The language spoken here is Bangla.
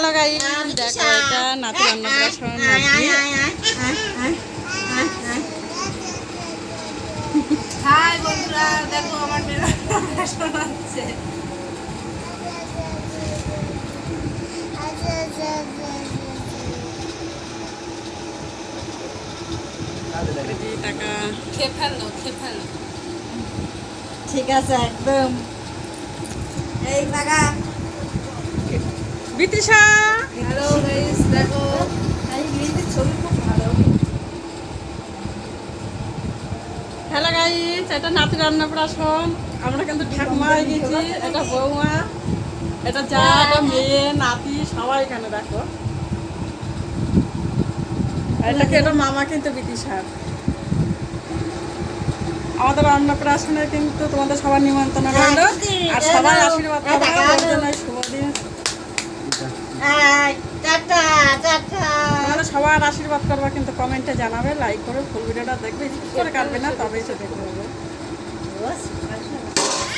হ্যালো গাইস দেখো এটা নাতি অন্নপ্রাশন নাতি। হাই বন্ধুরা আমার ঠিক আছে একদম। এই টাকা বিতিশা হ্যালো গাইস দেখো এই মেয়েদের ছবি খুব ভালো। হ্যালো গাইস এটা নাতির অন্নপ্রাশন আমরা কিন্তু ঠাকুমায় গেছি এটা বৌমা এটা যা এটা মেয়ে নাতি সবাই এখানে দেখো। এটাকে এটা মামা কিন্তু বিতিশার আমাদের অন্নপ্রাশনে কিন্তু তোমাদের সবার নিমন্ত্রণ রইল। আর সবাই আশীর্বাদ শুভ দিন। সবার আশীর্বাদ করবা, কিন্তু কমেন্টে জানাবে লাইক করে ফুল ভিডিওটা দেখবে করে কাটবে না, তবেই সে দেখবে বস